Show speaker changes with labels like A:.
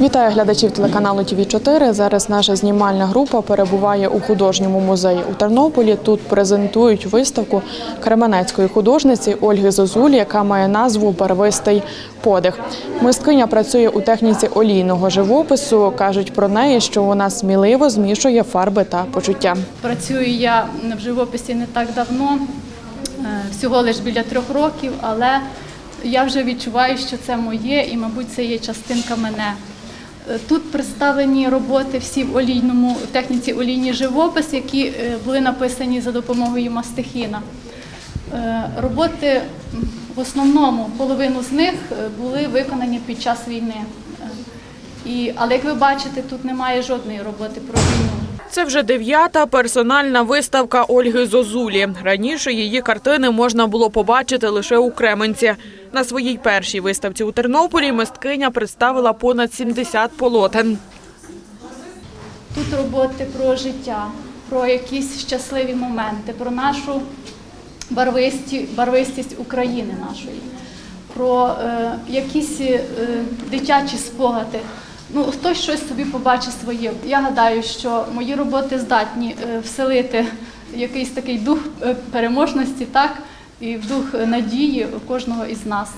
A: Вітаю глядачів телеканалу ТВ 4 Зараз наша знімальна група перебуває у художньому музеї у Тернополі. Тут презентують виставку кременецької художниці Ольги Зозулі, яка має назву Барвистий подих. Мисткиня працює у техніці олійного живопису. кажуть про неї, що вона сміливо змішує фарби та почуття.
B: Працюю я в живописі не так давно, е, всього лише біля трьох років, але я вже відчуваю, що це моє і, мабуть, це є частинка мене. Тут представлені роботи всі в олійному в техніці олійний живопис, які е, були написані за допомогою мастихіна. Е, Роботи в основному половину з них е, були виконані під час війни. І, але як ви бачите, тут немає жодної роботи про війну.
A: Це вже дев'ята персональна виставка Ольги Зозулі. Раніше її картини можна було побачити лише у Кременці. На своїй першій виставці у Тернополі мисткиня представила понад 70 полотен.
B: Тут роботи про життя, про якісь щасливі моменти, про нашу барвисті, барвистість України нашої, про е, якісь е, дитячі спогади. Ну, хтось щось собі побачить своє. Я гадаю, що мої роботи здатні е, вселити якийсь такий дух е, переможності, так, і в дух надії кожного із нас.